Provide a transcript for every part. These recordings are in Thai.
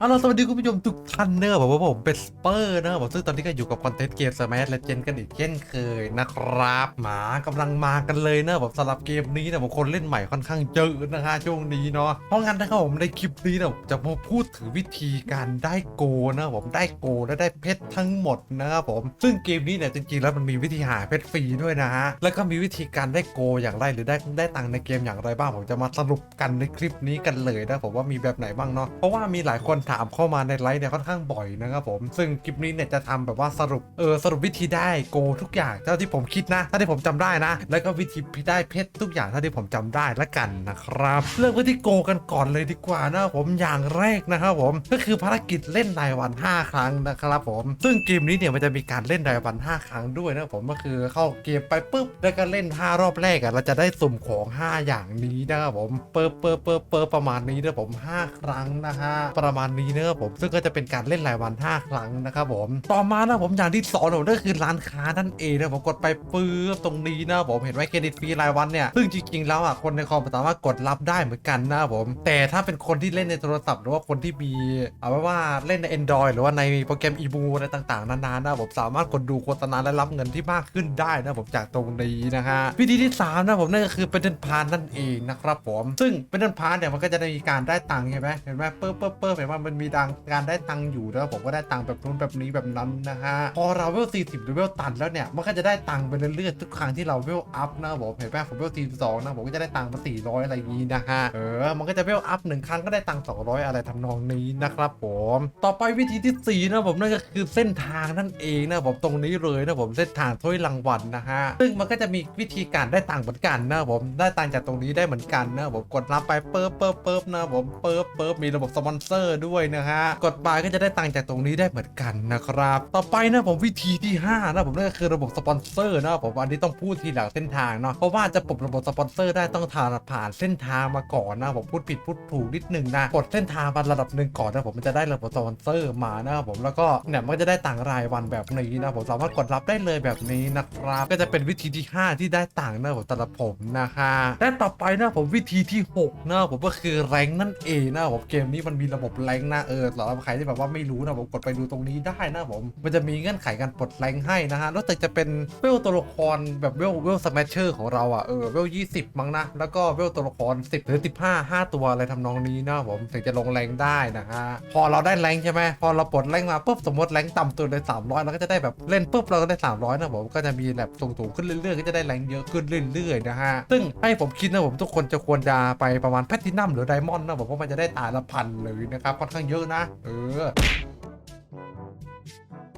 เอาล่ะสวัสดีคุณผู้ชมทุกท่านเนอะผมว่าผมเป็นสเปอร์นะผมซึ่งตอนนี้ก็อยู่กับคอนเทนต์เกมสมัยและเจนกันอีกเช่นเคยนะครับ หมากำลังมากันเลยนะผมสำหรับเกมนี้นะผมคนเล่นใหม่ค่อนข้างเยอะนะฮะช่วงนี้เนาะเพราะงั้นนะครับผมในคลิปนี้นะผมจะมาพูดถึงวิธีการได้โกนะผมได้โกและได้เพชรทั้งหมดนะครับผมซึ่งเกมนี้เนี่ยจริงๆแล้วมันมีวิธีหาเพชรฟรีด้วยนะฮะแล้วก็มีวิธีการได้โกอย่างไรหรือได้ได้ตังค์ในเกมอย่างไรบ้างผมจะมาสรุปกันในคลิปนี้กันเลยนะผมว่ามีแบบไหนบ้างเนาะเพราะว่ามีหลายคนถามเข้ามาในไลฟ์เนี่ยค่อนข้างบ่อยนะครับผม ซึ่งคลิปนี้เนี่ยจะทำแบบว่าสรุปเออสรุปวิธีได้โกทุกอย่างเท่าที่ผมคิดนะเท่าที่ผมจำได้นะ แล้วก็วิธีได้เพชรทุกอย่างเท่าที่ผมจำได้ละกันนะครับเริ่มที่โกกันก่อนเลยดีกว่านะครับผมอย่างแรกนะครับผมก็คือภารกิจเล่นรายวัน 5 ครั้งนะครับผม ซึ่งเกมนี้เนี่ยมันจะมีการเล่นรายวัน 5 ครั้งด้วยนะครับผมก็คือเข้าเกมไปปุ๊บแล้วก็เล่น 5 รอบแรกอะเราจะได้สุ่มของ 5 อย่างนี้นะครับผมเปิดเปิดเปิดเปิดประมาณนี้นะผม 5 ครั้งนะฮะประมาณนี้นะครับผมซึ่งก็จะเป็นการเล่นรายวัน 5 ครั้งนะครับผมต่อมานะผมอย่างที่สองผมนั่นคือร้านค้านั่นเองนะผมกดไปปุ๊บตรงนี้นะผมเห็นไหมเครดิตฟรีรายวันเนี่ยซึ่งจริงๆแล้วอะคนในคอมสามารถกดรับได้เหมือนกันนะผม แต่ถ้าเป็นคนที่เล่นในโทรศัพท์หรือว่าคนที่มีเอาไว้ว่าเล่นใน Android หรือว่าในโปรแกรมอีบูอะไรต่างๆนานานะผมสามารถกดดูโฆษณาและรับเงินที่มากขึ้นได้นะผมจากตรงนี้นะฮะวิธีที่สามนะผมนั่นก็คือเป็นเดินพานนั่นเองนะครับผม ซึ่งเป็นเดินพานเนี่ยมันก็จะได้มีการได้ตังค์ใช่ไหมเห็นไหมเปิ้ลเปิ้ลเปิ้ลเห็นว่ามันมีดังการได้ตังค์อยู่นะผมก็ได้ตังค์แบบนู้นแบบนี้แบบนั้นนะฮะพอเราเวล40หรือเวลตันแล้วเนี่ยมันก็จะได้ตังค์ไปเรื่อยๆทุกครั้งที่เราเวลอัพนะผมเห็นไหมผมเวล42นะผมก็จะได้ตังค์มา400 อะไรอย่างนี้นะฮะเออมันก็จะเวลอัพหนึ่งครั้งก็ได้ตังค์200 อะไรทำนองนี้นะครับผมต่อไปวิธีที่สี่นะผมนั่นก็คือเส้นทางนั่นเองนะผมตรงนี้เลยนะผมเส้นทางถ้วยรางวัลนะฮะซึ่งมันก็จะมีวิธีการได้ตังค์เหมือนกันนะผมได้ตังค์จากตรงนี้ได้เหมือนกันนะผมกดรับไปเปิบเปิบเปิบนะผมเปิบเปิบมีระบบสปอนเซอร์ด้วยนะฮะ กดไปก็จะได้ตังค์จากตรงนี้ได้เหมือนกันนะครับ ต่อไปนะผมวิธีที่ห้านะผมนั่นก็คือระบบสปอนเซอร์นะผมอันนี้ต้องพูดทีหลังเส้นทางเนาะเพราะว่าจะปลดระบบสปอนเซอร์ได้ต้องทานผ่านเส้นทางมาก่อนนะผมพูดผิดพูดถูกนิดนึงนะกดเส้นทางมาระดับหนึ่งก่อนนะผมมันจะได้ระบบสปอนเซอร์มานะครับผมแล้วก็เนี่ยมันก็จะได้ตังรายวันแบบนี้นะผมสามารถกดรับได้เลยแบบนี้นะครับ ก็จะเป็นวิธีที่ 5 ที่ได้ตังนะผมสำหรับผมนะฮะและต่อไปนะผมวิธีที่6นะผมก็คือแรงนั่นเองนะผมเกมนี้มันมีระบบแรงนะเออสำหรับใครที่แบบว่าไม่รู้นะผมกดไปดูตรงนี้ได้นะผม มันจะมีเงื่อนไขการปลดแรงให้นะฮะแล้วแต่จะเป็นเวลตัวละครแบบเวลเวลสแมชเชอร์ของเราอะเออเวล20มั้งนะ แล้วก็เวลตัวละคร10หรือ15 5ตัวอะไรทำนองนี้นะผมถึงจะลงแรงได้นะฮะพอเราได้แรงใช่ไหมพอเราปลดแรงมาปุ๊บสมมติแรงต่ำตัวเลย300เราก็จะได้แบบเล่นปุ๊บเราก็ได้300นะผมก็จะมีแบบสูงๆขึ้นเรื่อยๆก็จะได้แรงเยอะขึ้นเรื่อยๆนะฮะซึ่งให้ผมคิดนะผมทุกคนจะควรจะไปประมาณแพทตินัมหรือไดมอนด์นะผมเพราะมันจะได้ตาละพันเลยนะครับค่อนข้างเยอะนะ เออ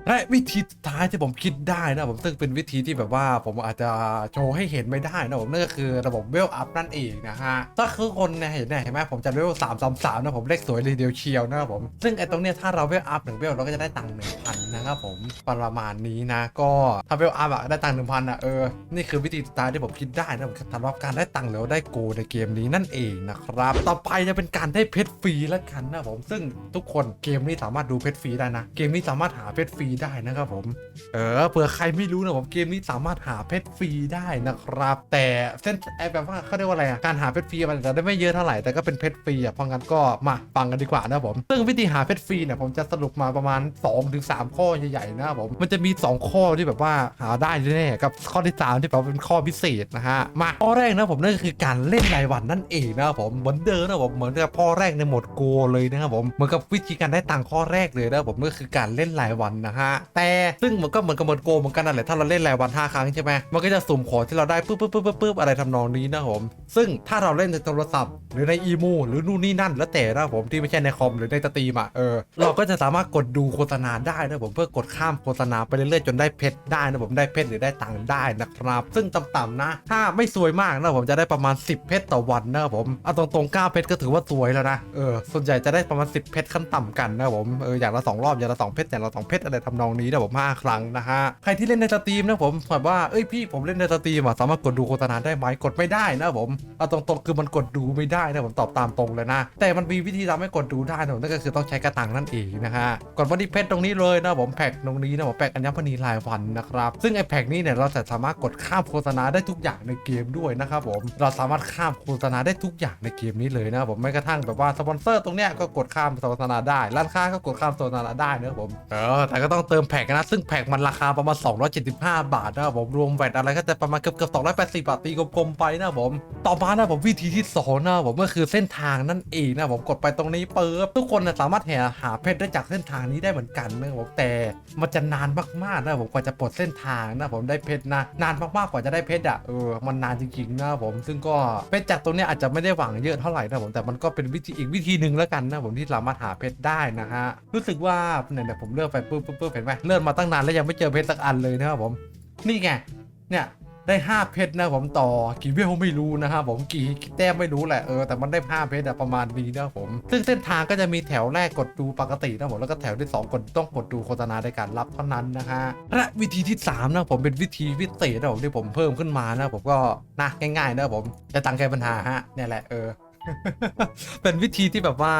และวิธีสุดท้ายที่ผมคิดได้นะผมซึ่งเป็นวิธีที่แบบว่าผมอาจจะโชว์ให้เห็นไม่ได้นะผมนั่นก็คือระบบเวลอัพนั่นเองนะฮะถ้าคือคนเนี่ยเห็นเนี่ยเห็นไหมผมจะเวลสามสามสามนะผมเลขสวยเลยเดียวเชียวนะครับผมซึ่งไอ้ตรงเนี้ยถ้าเราเวลอัพหนึ่งเวลเราก็จะได้ตังค์หนึ่งพันนะครับผมประมาณนี้นะ ก็ถ้าเวลอัพอะได้ตังค์หนึ่งพันอะเออนี่คือวิธีสุดท้ายที่ผมคิดได้นะผมสำหรับการได้ตังค์แล้วได้โกในเกมนี้นั่นเองนะครับต่อไปจะเป็นการได้เพชรฟรีแล้วกันนะผมซึ่งทุกคนเกมนี้สามารถดูเพชรฟรีได้นะ เกมนี้สามารถหาเพชรฟรีได้นะครับผม เออเผื่อใครไม่รู้นะผมเกมนี้สามารถหาเพชรฟรีได้นะครับ แต่เส้นไอแบบว่าเขาเรียกว่าอะไรอะการหาเพชรฟรีมันจะได้ไม่เยอะเท่าไหร่แต่ก็เป็นเพชรฟรีอะเพราะงั้นก็มาฟังกันดีกว่านะผมซึ่งวิธีหาเพชรฟรีเนี่ยผมจะสรุปมาประมาณ 2-3ถึง3ข้อใหญ่ๆนะครับผมมันจะมี 2 ข้อที่แบบว่าหาได้แน่ๆกับข้อที่3ที่แบบเป็นข้อพิเศษนะฮะมาข้อแรกนะผมนั่นก็คือการเล่นรายวันนั่นเองนะครับผมเหมือนเดิมนะผมเหมือนกับข้อแรกในโหมดโกเลยนะครับผมเหมือนกับวิธีการได้ตังค์ข้อแรกเลยนะผมก็คือการเล่นรายวันนะฮะแต่ซึ่งมันก็เหมือนกับโหมดโกเหมือนกันนั่นแหละถ้าเราเล่นรายวัน5ครั้งใช่ไหมมันก็จะสุ่มของที่เราได้ปุ๊บปุ๊บปุ๊บปุ๊บอะไรทำนองนี้นะผมซึ่งถ้าเราเล่นในโทรศัพท์ หรือในอีมูหรือนู่นนี่นั่น แล้วแต่นะผมที่ไม่ใช่ในคอมหรือในสตรีมอะเออเราก็จะสามารถกดดูโฆษณาได้นะผมเพื่อกดข้ามโฆษณาไปเรื่อยๆจนได้เพชรได้นะผมได้เพชรหรือได้ตังค์ได้นะครับซึ่งต่ำๆนะ ถ้าไม่ซวยมากนะผมจะได้ประมาณ 10 เพชรต่อวันนะผมเอาตรงๆ9เพชรก็ถือว่าสวยแล้วนะเออส่วนใหญ่จะได้ประมาณ 10 เพชรขั้นต่ำกันนะผมเอออย่างละสองรอบอย่างละสองเพชรอย่างละสองเพชรอะไรทำนองนี้นะผมห้าครั้งนะฮะใครที่เล่นในสตรีมนะผมแบบว่าเอ้ยพี่ผมเล่นในสตรีมอะสามารถกดดูโฆษณาได้ไหมกดไม่ได้นะผมเอาตรงๆคือมันกดดูไม่ได้นะผมตอบตามตรงเลยนะ แต่มันมีวิธีทำให้กดดูได้นะผมนั่นก็คือต้องใช้กระตังนั่นเองนะฮะกดมาที่เพจตรงนี้เลยนะผมแพ็กตรงนี้นะผมแพ็กอัญมณีรายวันนะครับซึ่งไอ้แพ็กนี้เนี่ยเราจะสามารถกดข้ามโฆษณาได้ทุกอย่างในเกมด้วยนะครับผมเราสามารถข้ามโฆษณาได้ทุกอย่างในเกมนี้เลยนะผมไม่กระทั่งแบบว่าสปอนเซอร์ตรงเนี้ยก็กดข้ามโฆษณาได้ร้านค้าก็กดข้ามโฆษณาได้นะผมเออแต่ก็ต้ององเติมแพ็กนะ ซึ่งแพ็กมันราคาประมาณ 275 บาทนะครับผม รวมแวตอะไรก็จะประมาณเกือบเกือบ280 บาทตีกลมๆไปนะครับผม ต่อมานะผมวิธีที่สองนะผมก็คือเส้นทางนั่นเองนะผมกดไปตรงนี้เปิบทุกคนนะสามารถหาหาเพชรได้จากเส้นทางนี้ได้เหมือนกันนะครับผมแต่มันจะนานมากๆนะผมกว่าจะปลดเส้นทางนะผมได้เพชรนะนานมากๆกว่าจะได้เพชรอะเออมันนานจริงๆนะผม ซึ่งก็เพชรจากตรงนี้อาจจะไม่ได้หวังเยอะเท่าไหร่นะผมแต่มันก็เป็นวิธีอีกวิธีหนึ่งแล้วกันนะผมที่สามารถหาเพชรได้นะฮะรู้สึกว่าเนี่ยๆผมเลือนไปปุ๊บปุ๊บเห็นไหมเลื่อนมาตั้งนานแล้วยังไม่เจอเพชรสักอันเลยนะครับผม นี่ไง เนี่ยได้ 5 เพชรนะผมต่อกี่เวลไม่รู้นะครับผมกี่แต้มไม่รู้แหละเออแต่มันได้5เพชรอะประมาณนี้นะผมซึ่งเส้นทางก็จะมีแถวแรกกดดูปกตินะผมแล้วก็แถวที่ 2 กดต้องกดดูโฆษณาในการรับเท่านั้นนะฮะและวิธีที่ 3 นะผมเป็นวิธีพิเศษนะผมที่ผมเพิ่มขึ้นมานะผมก็นะง่ายๆนะผมจะตังแก้ปัญหาฮะเนี่ยแหละเออ เป็นวิธีที่แบบว่า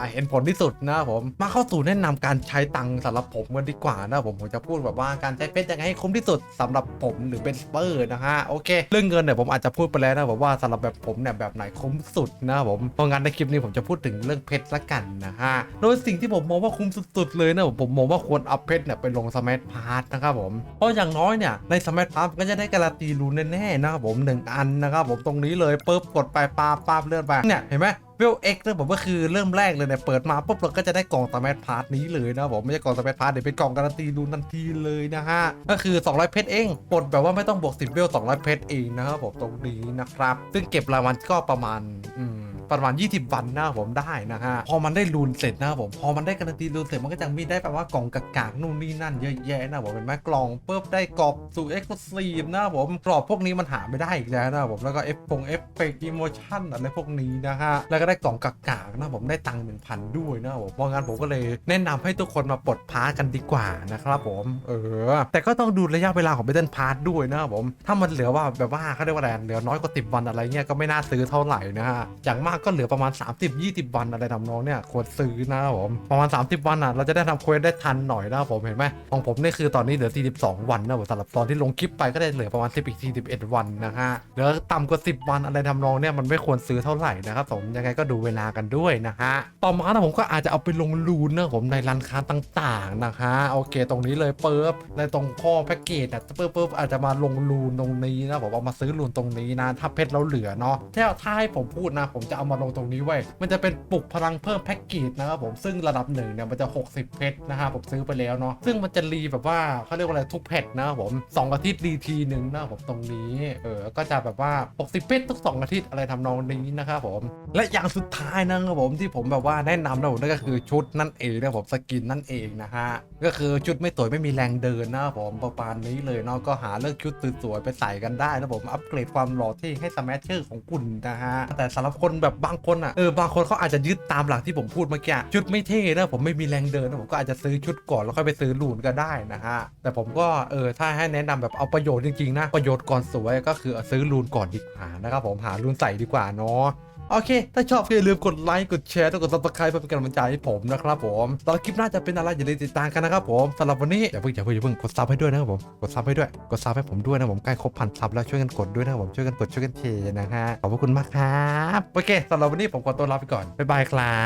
าเห็นผลที่สุดนะผมมาเข้าสู่แนะนำการใช้ตังค์สำหรับผมกันดีกว่านะผมผมจะพูดแบบว่าการใช้เพชรยังไงให้คุ้มที่สุดสำหรับผมหรือเป็นสเปอร์นะฮะโอเค เรื่องเงินเนี่ยผมอาจจะพูดไปแล้วนะแบบว่าสำหรับแบบผมเนี่ยแบบไหนคุ้มสุดนะผมเพราะงั้นในคลิปนี้ผมจะพูดถึงเรื่องเพชรละกันนะฮะโดยสิ่งที่ผมมองว่าคุ้มสุดๆเลยนะผมมองว่าควรเอาเพชรเนี่ยไปลงสมัทพาร์ทนะครับผมเพราะอย่างน้อยเนี่ยในสมัทพาร์ทก็จะได้การันตีรูนแน่ๆนะครับผมหนึ่งอันนะครับผมตรงนี้เลยปุ๊บกดไปปาปาบเลื่อนไปเนี่ยเห็นไหมเวลเอ็กเนี่ผมก็คือเริ่มแรกเลยเนี่ยเปิดมาปุ๊บเราก็จะได้กล่องสมัทพาร์ทนี้เลยนะผมไม่ใช่กล่องสมัทพาร์ทเดี๋ยวเป็นกล่องการันตีรูนทันทีเลยนะฮะก็คือ 200 เพชรเองปลดแบบว่าไม่ต้องบวก10เวล200 เพชรเองนะครับผมตรงนี้นะครับซึ่งเก็บรางวัลก็ประมาณอืม ประมาณ 20 วันนะผมได้นะฮะ พอมันได้รูนเสร็จนะผม พอมันได้การันตีรูนเสร็จมันก็จะมีได้แบบว่ากล่องกากๆนู่นนี่นั่นเยอะแยะนะผมเป็นไหมกล่องปุ๊บได้กรอบสู่เอ็กซ์คลูซีฟนะผมกรอบพวกนี้มันหาไม่ได้อีกแล้วนะผมแล้วก็เอฟฟงเอฟเฟกต์อิโมชั่นอะไรพวกนี้นะฮะแล้วก็ได้กล่องกากๆนะผมได้ตังค์หนึ่งพันด้วยนะผมเพราะงั้นผมก็เลยแนะนำให้ทุกคนมาปลดพาร์กันดีกว่านะครับผมเออแต่ก็ต้องดูระยะเวลาของเบเดนพาร์ทด้วยนะครับผมถ้ามันเหลือว่าแบบว่าเขาเรียกว่าอะไรเหลือน้อยกว่า10วันอะไรเงี้ยก็ไม่น่าซื้อเท่าไหร่นะฮะอย่างมากก็เหลือประมาณ 30-20 วันอะไรทำนองเนี่ยควรซื้อนะครับผมประมาณ 30 วันอะเราจะได้ทำเควสได้ทันหน่อยนะครับผมเห็นไหมของผมนี่คือตอนนี้เหลือ 42 วันนะผมสำหรับตอนที่ลงคลิปไปก็ได้เหลือประมาณ 10อีก41 วันนะฮะเหลือต่ำกว่า 10 วันอะไรทำนองเนี่ยมันไม่ควรซื้อเท่าไหร่นะครับผมยังไงก็ดูเวลากันด้วยนะฮะต่อมานะผมก็อาจจะเอาไปลงรูนนะผมในร้านค้าต่างๆนะฮะโอเคตรงนี้เลยเปิบในตรงข้อแพ็กเกจอะเปิบเปิบอาจจะมาลงรูนตรงนี้นะผมเอามาซื้อรูนตรงนี้นะถ้าเพชรเราเหลือเนาะถ้าถ้าให้ผมพูดนะผมจะเอามาลงตรงนี้ไว้มันจะเป็นปลุกพลังเพิ่มแพ็กเกจนะครับผมซึ่งระดับหนึ่งเนี่ยมันจะ 60 เพชรนะฮะผมซื้อไปแล้วเนาะซึ่งมันจะรีแบบว่าเขาเรียกว่าอะไรทุกเพชรนะครับผมสองอาทิตย์รีทีหนึ่งนะครับผมตรงนี้เออก็จะแบบว่า 60 เพชรทุก 2 อาทิตย์อะไรทำนองนี้นะครับผมและอย่างสุดท้ายนะครับผมที่ผมแบบว่าแนะนำนะผมนั่นก็คือชุดนั่นเองนะครับผมสกินนั่นเองนะฮะก็คือชุดไม่สวยไม่มีแรงเดินนะครับผมประมาณนี้เลยเนาะก็หาเลือกชุดสวยๆไปใส่กันได้นะผมอัปเกรดความหล่อเท่ให้สแมชเชอร์ของคุณนะฮะแต่สำหรับคนแบบบางคนอะเออบางคนเขาอาจจะยึดตามหลักที่ผมพูดเมื่อกี้ชุดไม่เท่นะผมไม่มีแรงเดินนะผมก็อาจจะซื้อชุดก่อนแล้วค่อยไปซื้อลูนก็ได้นะฮะแต่ผมก็เออถ้าให้แนะนำแบบเอาประโยชน์จริงๆนะประโยชน์ก่อนสวยก็คือซื้อลูนก่อนดีกว่านะครับผมหาลูนใส่ดีกว่าเนาะ โอเค ถ้าชอบก็อย่าลืมกดไลค์กดแชร์แล้วกดซับสไครป์เพื่อเป็นกำลังใจให้ผมนะครับผมตอนคลิปหน้าจะเป็นอะไรอย่าลืมติดตามกันนะครับผมสำหรับวันนี้อย่าเพิ่งอย่าเพิ่งอย่าเพิ่งกดซับให้ด้วยนะครับผมกดซับให้ด้วยกดซับให้ผมด้วยนะผมใกล้ครบพันซับแล้วช่วยกันกดด้วยนะครับผมช่วยกันกดช่วยกันเทนะฮะขอบพระคุณมากครับโอเคสำหรับวันนี้ผมขอตัวลาไปก่อนบ๊ายบายครั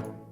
บ